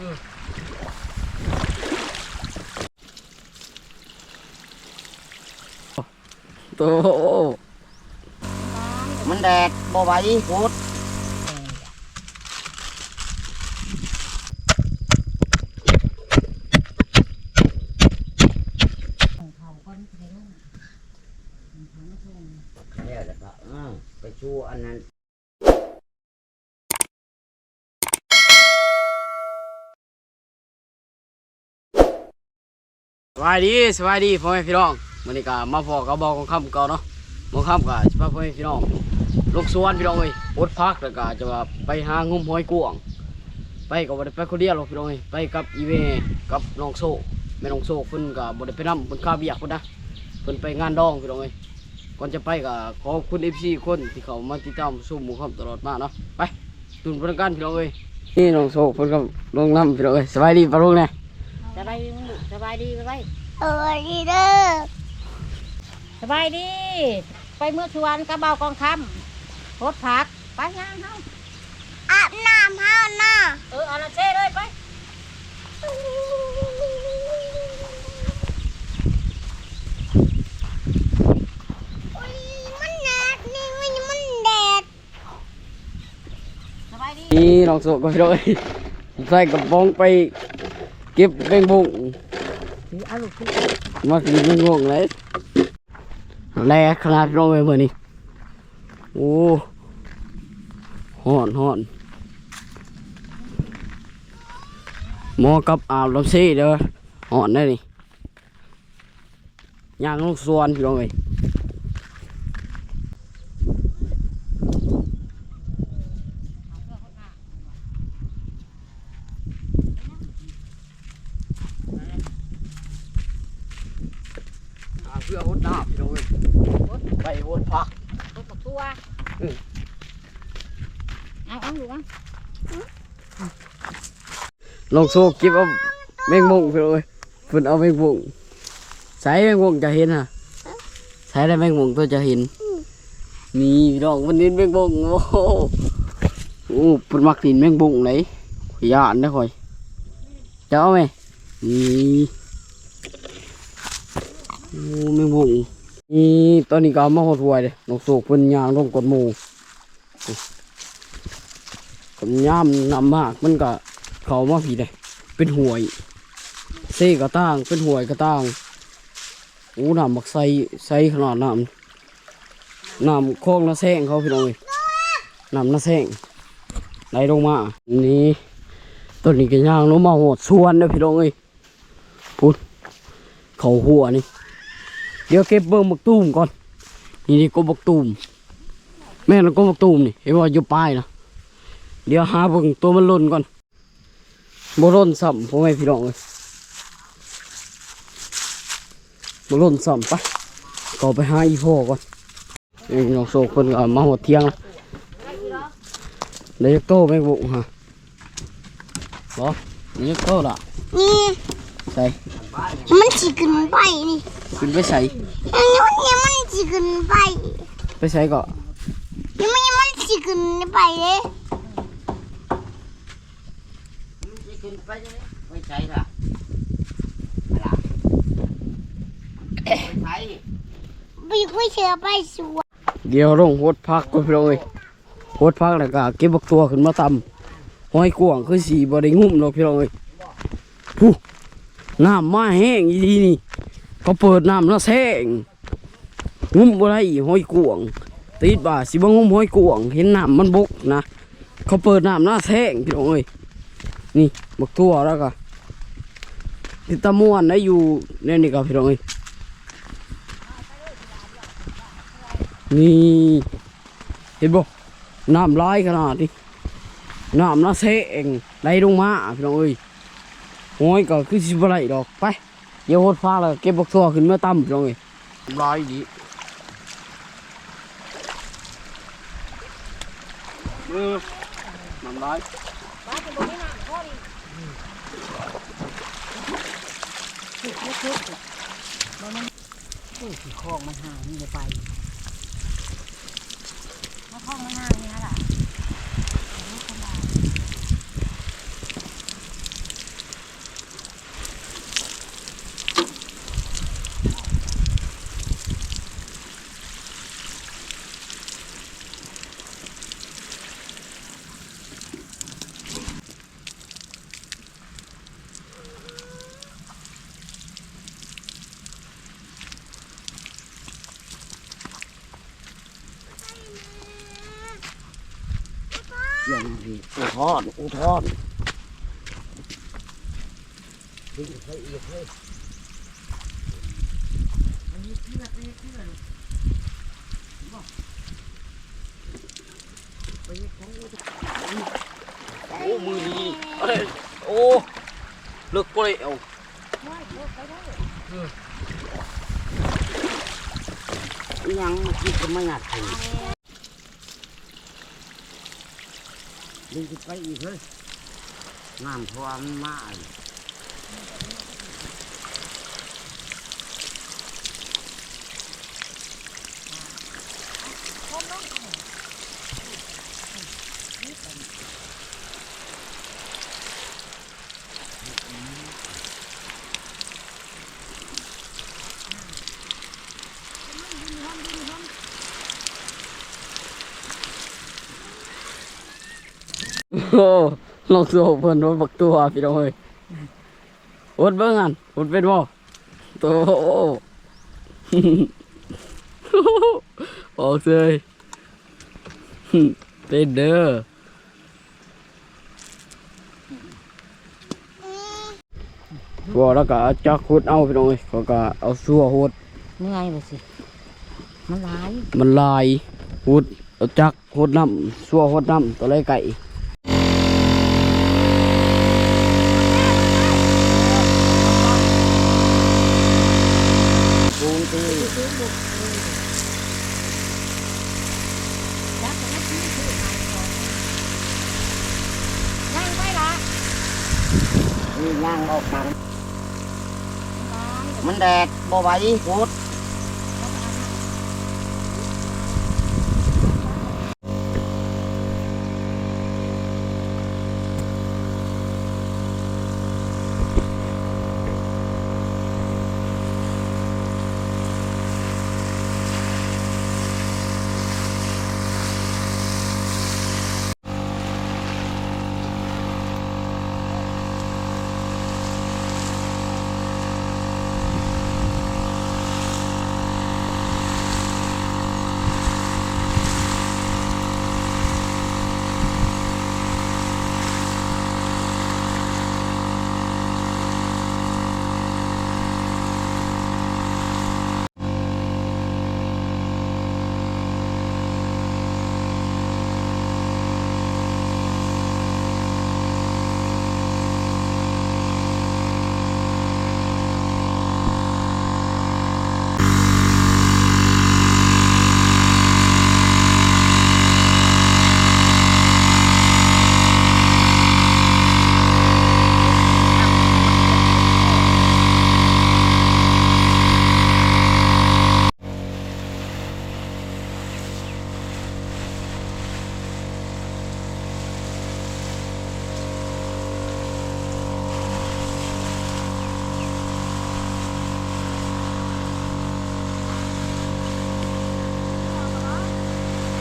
โตมันแดดบ่ไหวพุดยแหละครับอืมไปชูอันนั้น ส บายดีสบายดีพ่อแม่พี่น้องวันนี้ก็มาพอกับบอกของคำเก่าเนาะบอกคำก็จะพาพ่อแม่พี่น้องลูกสวนพี่น้องเอ้ยอดพักแล้วก็จะว่าไปหางุมหอยกวง ไปก็บ่ได้ไปคนเดียวหรอกพี่น้องเอ้ยไปกับอีเวกับน้องโซแม่น้องโซเพิ่นก็บ่ได้ไปนำเพิ่นข้าเบียกเพิ่นนะเพิ่นไปงานดองพี่น้องเอ้ยก่อนจะไปก็ขอบคุณ FC คนที่เขามาติดตามสู้หมู่คำตลอดมาเนาะไปตุนพนักงานพี่น้องเอ้ยนี่น้องโซเพิ่นก็ลงน้ำพี่น้องเอ้ยสบายดีปะลุงเนี่ย สบายดีมั้งลูกสบายดีไปไปเออดีเด้อสบายดี ไปเมื่อชวนกระเบากองคำรถผักไปย่างเฮาอาบน้ำเฮาน่ะเออเอาละเช่เลยไปอุ๊ยมันแดดนี่มันมันแดดสบายดี นี่น้องโซก็พี่น้องเอ้ยใส่กระป๋องไปเก็บแมงบุ้งมากินแมงบุ้งเลยแรงขนาดพี่น้องเอ้ยมื่อนี้โอ้ฮ้อนฮ้อนมอกับอาบลำซีเด้อฮ้อนได้นี่ย่างลูกสวนพี่น้องเอ้ยอาเพื่อหดน้ำพี่น้องเอ้ยไปหดผัก รถบักตัว อืม เอาเอาลูกเอาลองโซเก็บเอาแมงมุงพี่องเอ้ยเพิ่นเอาแมงมุงใส่แมงมุงจะเห็นฮะใส่ได้แมงมุงตัวจะเห็นนี่พี่น้องมันนินแมงมุงโอ้โหโอ้เพิ่นมักกินแมงมุงไหนขยานนะข่อยเจะเอาไหมนี่โอ้แมงมุงนี่ตอนนี้ก็มาหดหวยเลยลองโซเพิ่นยางลงกดหมู กับย่ามนำมากมันก็เขามาผีเลยเป็นหวยเซ่กระตั้งเป็นหวยกระตั้งโอ้น้ำบักไซไซขนาดน้ำน้ำคลองน้าแซงเขาพี่น้องเอ้ยน้ำน้าแซงไหลลงมานี่ต้นนี้ก็ย่างลงมาหดส่วนเด้อพี่น้องเอ้ยพุดเขาหัวนี่เดี๋ยวเก็บเบิ่งบักตูมก่อนนี่นี่ก็บักตูมแม่นแล้วก็บักตูมนี่เห็นว่าอยู่ปลายนะ เดี๋ยวหาเบิ่งตัวมันหล่นก่อนบร่นซ้ำพ่อแม่พี่น้องเลยบร่นซ้ำไปก็ไปหาอีพ่อก่อนนี่น้องโซคนก็มาหัวเที่ยงแล้วเดี๋ยวโตไม่บุกฮะบอเดี๋ยวโตละนี่ใส่มันสิขึ้นไปนี่ขึ้นไปใส่อันนี้มันนี่มันสิขึ้นไปไปใส่ก็นี่มันนี่มันสิขึ้นไปเลย มันสิขึ้นไปเลยไม่ใช่ล่ะอะไรไม่ใช่ไปคุยเชื่อไปสวนเดี๋ยวลงโหดพักก็พี่น้องเลยโหดพักแล้วก็เก็บบักตัวขึ้นมาตำห้อยกวางคือสีบริงุ่มเนาะพี่น้องเลยผู้น้ำมาแห้งอีทีนี่เขาเปิดน้ำแล้วแซงงุ้มบ่ได้ห้อยกวงติดบ่าสิบ่งุ้มห้อยกวงเห็นน้ำมันบกนะเขาเปิดน้ำหน้าแท่งพี่น้องเอ้ยนี่ บักทั่วแล้วก็ติดตะม่วนได้อยู่เนี่ยนี่ก็พี่น้องเอ้ยนี่เห็นบ่น้ำลายขนาดนี้น้ำหน้าแท่งไหลลงมาพี่น้องเอ้ยห้อยก็คือสิบ่ไหลดอกไปเดี๋ยวโหดฟ้าแล้วเก็บบักทั่วขึ้นมาตั้มพี่น้องเอ้ยลายดีเออน้ำลาย บ้านจะบ่มีน้ำพอดี โอ้ยขี้คลองมันห่างนี่ไปมาคลองมันห่างนี่ฮะล่ะ อย่าง นี้อุทอดึงไปอีกเลยอันนี้เชือกเลยเชือกบอกไปของอุทธรณ์โอ้มือดีเอ้ยโอ้เลิกก็เลยเอายังเมื่อกี้ก็ไม่หนักถึง ดึงไปอีกเลยน้ำท่วมมาก โอ้ลองโซ่เพิ่นรถบักตัวพี่น้องเอ้ยอดเบิ่งอันอดเป็นบ่ตัวโอ้ออกเลยเป็นเด้อบ่แล้วก็เอาจักขุดเอาพี่น้องเอ้ยเขาก็เอาซัวโหดเหนื่อยไปสิ มันหลาย มันลายหุดเอาจักโหดน้ำซัวโหดน้ำตัวไรไก่ ปูตี จักมันไม่ซื้อซื้อหายของนั่งไว้ละ นี่ย่างออกมา บ้าน มันแดด บ่ไหวพุด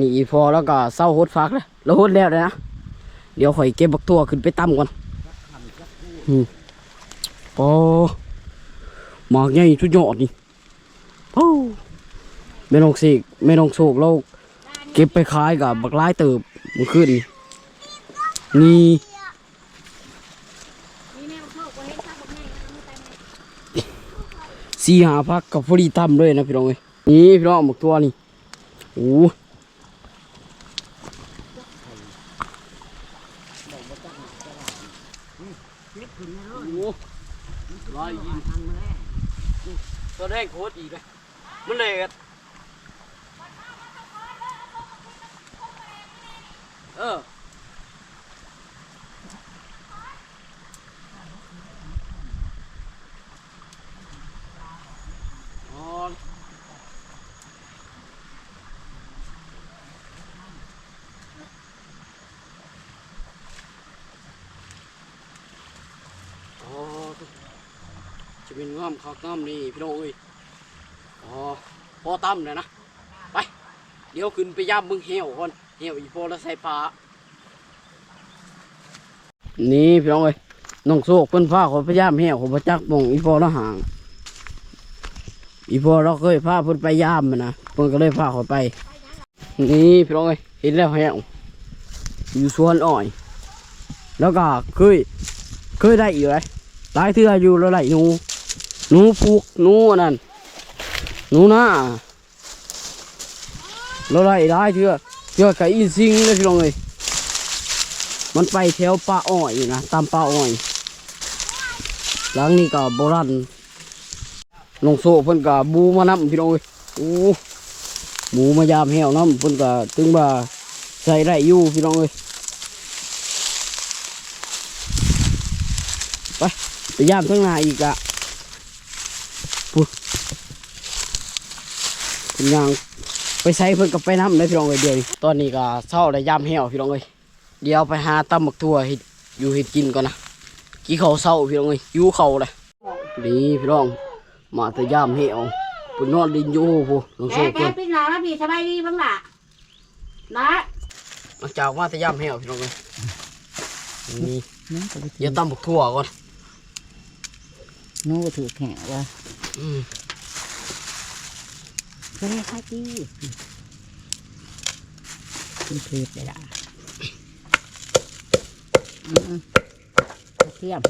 นี่อีพอแล้วก็เศร้าโหดฟักเลยแล้วโหดแล้วเลยนะ เดี๋ยวข่อยเก็บบักตัวขึ้นไปตั้มก่อนอืมโอ้หมากใหญ่สุดยอดนี่โอ้ไม่ต้องสิกไม่ต้องโศกเราเก็บไปขายกับบักลายเติบมันขึ้นนี่มีแมวโชคก็เห็นข้าวบอกแม่เอามือไปแม่สี่หาพักกับพอดีตั้มเลยนะพี่น้องเอ้ยนี่พี่น้องบักตัวนี่โอ้ลายยิง ทำแรก ตัวแรกโคตรอีกเลย มันเอออ๋ออ๋อจะเป็นง่ามข้าวง่ามนี่พี่น้องเอ้ย อตั้มเลยนะ ไป เดี๋ยวขึ้นไปย่ำมึงเหี่ยวก่อนเหี่ยวอีโพแล้วใส่ปลา นี่พี่น้องเอ้ยน้องโซกเพิ่นพาเขาไปย่ำเหี่ยวเขาไปจักมองอีโพแล้วห่าง อีโพเราเคยพาเพิ่นไปย่ำมันนะเพิ่นก็เลยพาเขาไป นี่พี่น้องเอ้ยเห็นแล้วเหี่ยวอยู่สวนอ้อย แล้วก็เคยเคยได้อยู่เลยหลายเทื่ออยู่แล้วได้หนูหนูผูกหนูอัน นั้นหนูหน้าแล้ได้หลายเทื่อเทื่อไก่อินซิงเลยพี่น้องเลยมันไปแถวป่าอ้อยนะตามป่าอ้อยหลังนี้ก็โบราณลงโซ่เพิ่นก็บูมานำพี่น้องเอ้ยโอ้หมูมายามแหวน้ำเพิ่นก็ถึงว่าใส่ได้อยู่พี่น้องเอ้ยไปไปยามทั้งหน้าอีกอะปุ๊บ เพิ่นยังไปใส่เพิ่นก็ไปน้ำเลยพี่น้องเอ้ยเดี๋ยวนี้ตอนนี้ก็เช้าได้ยามแหวพี่น้องเอ้ยเดี๋ยวไปหาตำบักทั่วเฮ็ดอยู่เฮ็ดกินก่อนนะกี่ข้าวเช้าพี่น้องเอ้ยหิวข้าวเลยนี่พี่น้องมาแต่ยามเหี่ยวปุ่นนอนดินอยู่ผู้ลงแกโซ่แกเพิ่นพี่นาแล้วพี่สบายดีบ้างล่ะนะหลังจากมาแต่ยามเหี่ยวพี่น้องเลยนี่น้องก็ไปเดี๋ยวตำบักทั่วก่อนน้องก็ถือแข่งว่าอืม เฮ้ยค่ะจีกินเพลเลยล่ะกระเทียม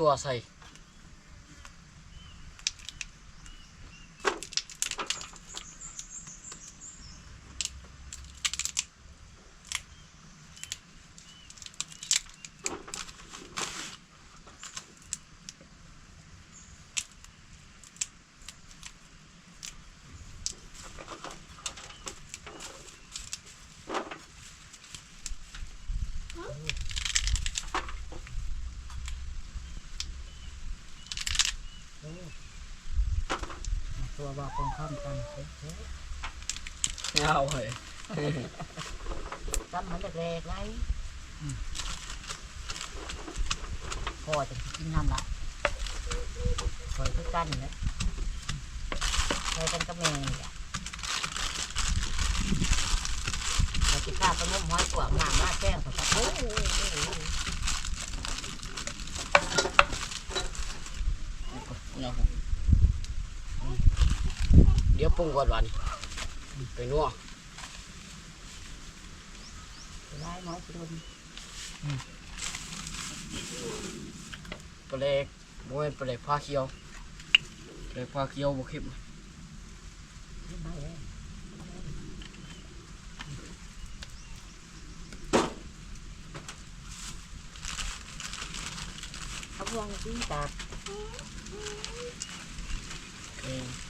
พี่บั ตัวใส่ตัวบอกคนข้ามกันเฮ้ยเอาเลยจำมันแรกๆไว้พ่อจะกินน้ำละคอยทุกกันเนี่ยคอยกันกับแม่เนี่ยเราจะกล้าไปงมห้อยกวางน้ำมาแจ้งเขาก็โอ้ยเดี๋ยวปรุงก่อนวันไปนัวไล่น้อยสิโดนปลาเล็กบ่เป็นปลาเล็กผ้าเขียวปลาเล็กผ้าเขียวบ่เข้มขึ้นมาเลยเขาวางที่ตากเอง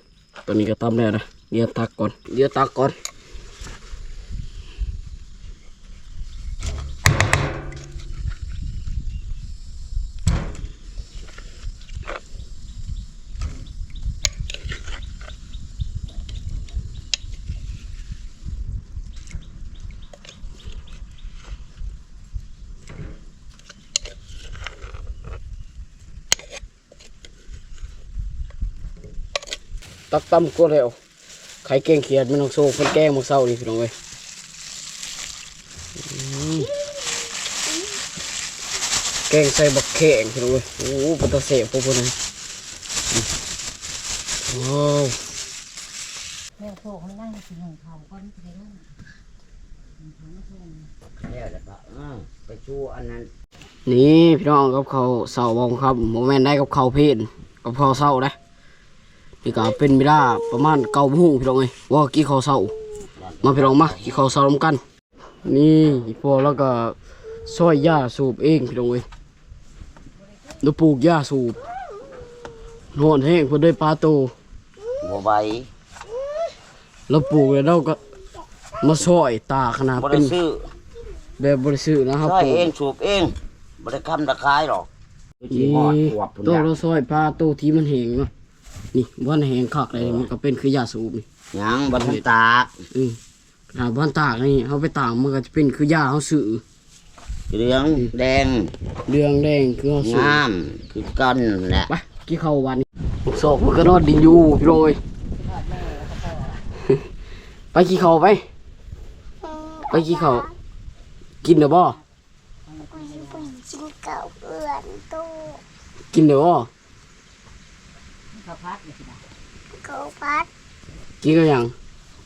ตัวนี้ก็ตำแล้วนะเดี๋ยวตักก่อนเดี๋ยวตักก่อน กตำก็แล้วไข่แกงเขียดมันต้องโซ่คนแกงมาเศร้านี่พี่น้องเอ้ยอืมแกงใส่บักแข็งพี่น้องเอ้ยโอ้โหเป็นตาเสียบพวกพวกนั้นว้าวแม่โซ่เขานั่งกินของเขาก็ไม่ได้นั่งแล้วแล้วก็เออไปชูอันนั้นนี่พี่น้องกับเขาวเสาบองครับโมแมนได้กับเขาวเพลนกับเขาวเศร้านะ นี่ก็เป็นเวลาประมาณเก้าโมงพี่น้องเอ้ยว่ากี่เขาวเศร้ามาพี่น้องมากี่เขาวเศร้าร่วมกัน นี่พวกแล้วก็ซอยหญ้าสูบเองพี่น้องเอ้ยเราปลูกหญ้าสูบโหนแห้งเพื่อได้ปลาโตบ่ไหวแล้วปลูกแล้วเราก็มาซอยตาขนาดบ่เป็ได้นซื้อแบบบริสุทธิ์นะครับใช่ปลูกเองสูบเองบ่ได้คำตะคายหรอกสิฮอดขวบพุ่นโตน่ะเราซอยปลาโตที่มันแห้งเนาะ นี่วันแห้งคักเลยมันก็เป็นคือยาสูบนี่ยังบ่ทันตากอือขนาดบ้านตากนี่เขาไปตากมันก็จะเป็นคือยาเขาซื้อเหลืองแดงเรืองแดงคือเขาซื้องามคือกันแหละไปกี่เข้าวันนี้ลูกศอกมันก็นอนดินอยู่พี่น้อยไปกี่เข้าไปไปกี่เข้ากินเด้อบ่กูจะไปกินเก่าเอื่อนตู้กินเด้อบ่ ข้าวพัดนี่สินะเก่าพัดกินก็ยัง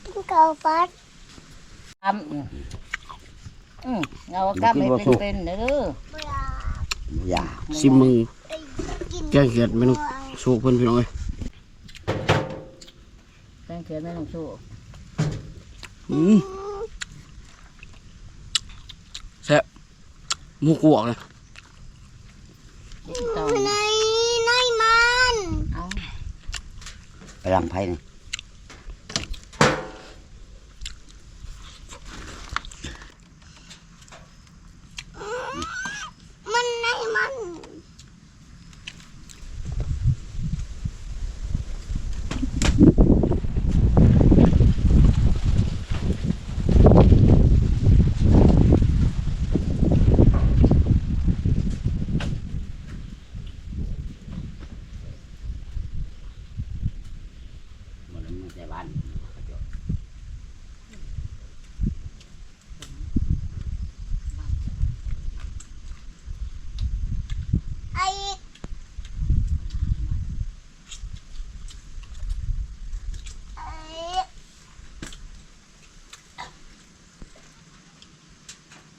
กินเก่าพัดทำอืมอืมเอากล้ามไม่เป็นเป็นๆเด้อเบื่ออย่าซิมมึงกินแกงเขียดไม่ต้องโชว์เพิ่นพี่น้อยแตงเขียนไม่ต้องสู้อืมแซ่บหมูกวกเลย ต้อง ในในมัน เอา ไปลังไผนี่มันในมัน บ่ได้มือแต่บ้าน ไอ้ไอ้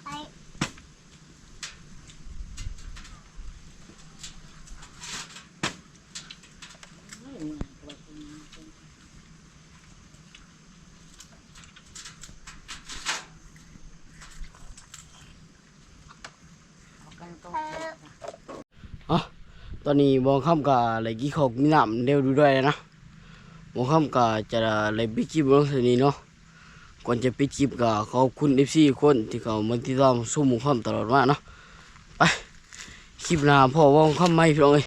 ไอ้ กันต้อง ตอนนี้บองคำกับอะไรกี่ขอกมีน้ำเร็วดูด้วยนะบองคำกับจะอะไรปิดจิบลงสนี้เนาะก่อนจะปิดจิบกับขอบคุณเอฟซีคนที่เขามันที่ตามสู้หมุงคำตลอดมาเนาะไปคลิปหน้าพ่อวองคำไม่พี่น้องเลย